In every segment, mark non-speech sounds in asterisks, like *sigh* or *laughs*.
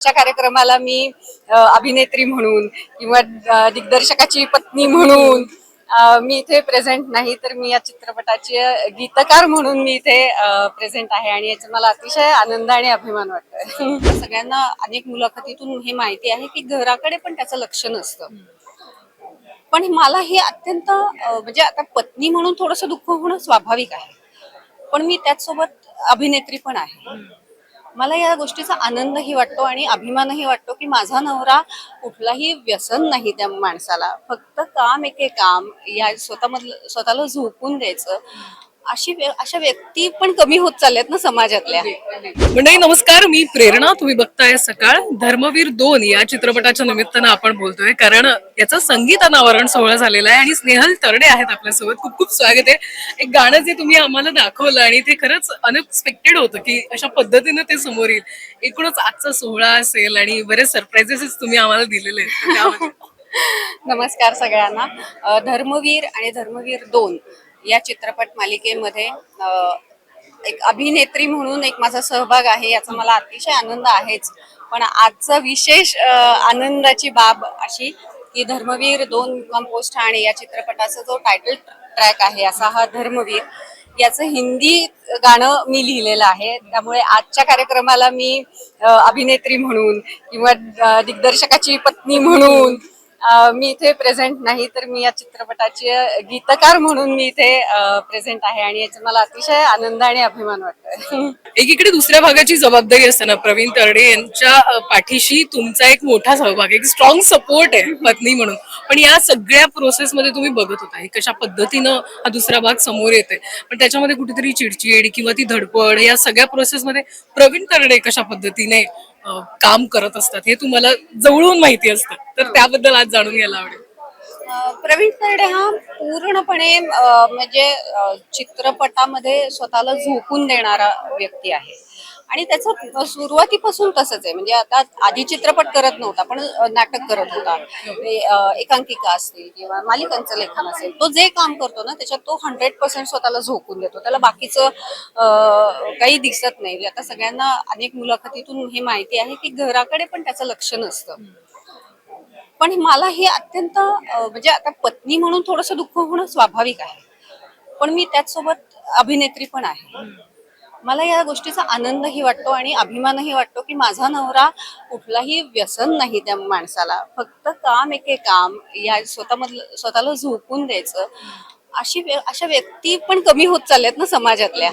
च्या कार्यक्रमाला मी अभिनेत्री म्हणून किंवा दिग्दर्शकाची पत्नी म्हणून मी इथे प्रेझेंट नाही तर मी या चित्रपटाचे गीतकार म्हणून मी इथे प्रेझेंट आहे आणि याचा मला अतिशय आनंद आणि अभिमान वाटतोय. सगळ्यांना अनेक मुलाखतीतून हे माहिती आहे की घराकडे पण त्याचं लक्ष नसतं. पण मला हे अत्यंत म्हणजे आता पत्नी म्हणून थोडंसं दुःख होणं स्वाभाविक आहे. पण मी त्याचसोबत अभिनेत्री पण आहे. मला या गोष्टीचा आनंदही वाटतो आणि अभिमानही वाटतो की माझा नवरा कुठलाही व्यसन नाही त्या माणसाला. फक्त काम एके काम. या स्वतःमधलं स्वतःला झोपून द्यायचं. अशी व्य- अशा व्यक्ती पण कमी होत चालल्यात ना समाजातल्या. मंडळी नमस्कार. मी प्रेरणा. तुम्ही बघताय सकाळ. धर्मवीर दोन या चित्रपटाच्या निमित्तानं आपण बोलतोय. कारण याचा संगीत अनावरण सोहळा झालेला आहे आणि स्नेहल तरडे आहेत आपल्यासोबत. खूप खूप स्वागत आहे. एक गाणं जे तुम्ही आम्हाला दाखवलं आणि ते खरंच अनएक्सपेक्टेड होतं की अशा पद्धतीनं ते समोर येईल. एकूणच आजचा सोहळा असेल आणि बरेच सरप्राईजेस तुम्ही आम्हाला दिलेले आहेत. *laughs* नमस्कार सगळ्यांना. अ, धर्मवीर आणि धर्मवीर दोन. या चित्रपट मालिकेमध्ये एक अभिनेत्री म्हणून एक माझा सहभाग आहे याचा मला अतिशय आनंद आहेच. पण आजचा विशेष आनंदाची बाब अशी की धर्मवीर दोन मुक्काम पोस्ट ठाणे या चित्रपटाचा जो टायटल ट्रॅक आहे असा हा धर्मवीर याचं हिंदी गाणं मी लिहिलेलं आहे. त्यामुळे आजच्या कार्यक्रमाला मी अभिनेत्री म्हणून किंवा दिग्दर्शकाची पत्नी म्हणून मी इथे प्रेझेंट नाही तर मी या चित्रपटाचे गीतकार म्हणून मी इथे प्रेझेंट आहे आणि याचा मला अतिशय आनंद आणि अभिमान वाटतोय. *laughs* एकीकडे दुसऱ्या भागाची जबाबदारी असते ना प्रवीण तरडे यांच्या पाठीशी तुमचा एक मोठा सहभाग एक स्ट्रॉंग सपोर्ट आहे पत्नी म्हणून. पण या सगळ्या प्रोसेस मध्ये तुम्ही बघत होता हे कशा पद्धतीनं हा दुसरा भाग समोर येते पण त्याच्यामध्ये कुठेतरी चिडचिड किंवा ती धडपड या सगळ्या प्रोसेस मध्ये प्रवीण तरडे कशा पद्धतीने काम करत असतात हे तुम्हाला जवळून माहिती असतं. तर त्याबद्दल आज जाणून घ्यायला आवडेल. प्रवीण तरडे हा पूर्णपणे म्हणजे चित्रपटामध्ये स्वतःला झोकून देणारा व्यक्ती आहे. आणि त्याचं सुरुवातीपासून तसंच आहे. म्हणजे आता आधी चित्रपट करत नव्हता पण नाटक करत होता. एकांकिका असतील किंवा मालिकांचं लेखन असेल तो जे काम करतो ना त्याच्यात तो हंड्रेड पर्सेंट स्वतःला झोकून देतो. त्याला बाकीचं काही दिसत नाही. म्हणजे आता सगळ्यांना अनेक मुलाखतीतून हे माहिती आहे की घराकडे पण त्याचं लक्ष नसतं. पण मला हे अत्यंत म्हणजे आता पत्नी म्हणून थोडंसं दुःख होणं स्वाभाविक आहे. पण मी त्याचसोबत अभिनेत्री पण आहे. मला या गोष्टीचा आनंदही वाटतो आणि अभिमानही वाटतो की माझा नवरा कुठलाही व्यसन नाही त्या माणसाला. फक्त काम एके काम या स्वतःमधलं स्वतःला झोकून द्यायचं. अशी अशा व्यक्ती पण कमी होत चालल्यात ना समाजातल्या.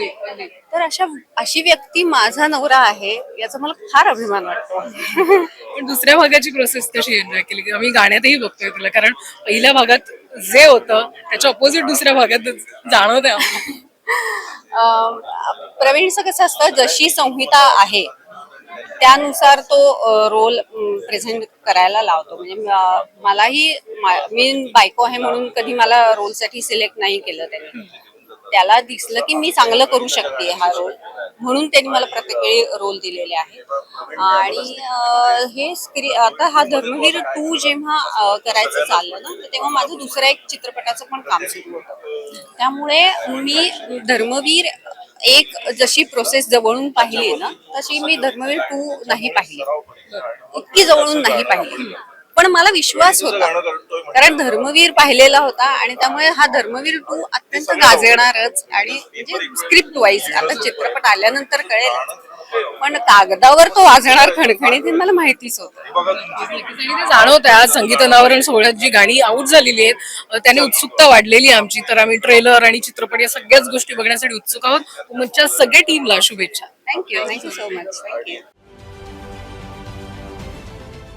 तर अशा अशी व्यक्ती माझा नवरा आहे याचा मला फार अभिमान वाटतो. पण दुसऱ्या भागाची प्रोसेस कशी एन्जॉय केली की आम्ही गाण्यातही बघतोय तुला. कारण पहिल्या भागात जे होतं त्याच्या ऑपोजिट दुसऱ्या भागात जाणवत आहे प्रवीणचं कसं असतं जशी संहिता आहे त्यानुसार तो रोल प्रेझेंट करायला लावतो. म्हणजे मलाही मी बायको आहे म्हणून कधी मला रोलसाठी सिलेक्ट नाही केलं त्याने. त्याला दिसलं की मी चांगलं करू शकते हा रोल म्हणून त्यांनी मला प्रत्येक वेळी रोल दिलेले आहे आणि हे स्क्री आता हा धर्मवीर टू जेव्हा करायचं चाललं ना तर तेव्हा माझं दुसऱ्या एक चित्रपटाचं पण काम सुरू होतं. त्यामुळे मी धर्मवीर एक जशी प्रोसेस जवळून पाहिली ना तशी मी धर्मवीर टू नाही पाहिली. इतकी जवळून नाही पाहिली. पण मला विश्वास होता. कारण धर्मवीर पाहिलेला होता आणि त्यामुळे हा धर्मवीर टू अत्यंत गाजणारच आणि म्हणजे स्क्रिप्ट वाईज आता चित्रपट आल्यानंतर कळेल. पण कागदावर तो वाजणार खणखणीत हे मला माहितीच होतं. जाणवत आहे आज संगीत अनावरण सोहळ्यात जी गाणी आऊट झालेली आहेत त्याने उत्सुकता वाढलेली आहे आमची. तर आम्ही ट्रेलर आणि चित्रपट या सगळ्याच गोष्टी बघण्यासाठी उत्सुक आहोत. तुमच्या सगळ्या टीमला शुभेच्छा. Thank you thank you so much thank you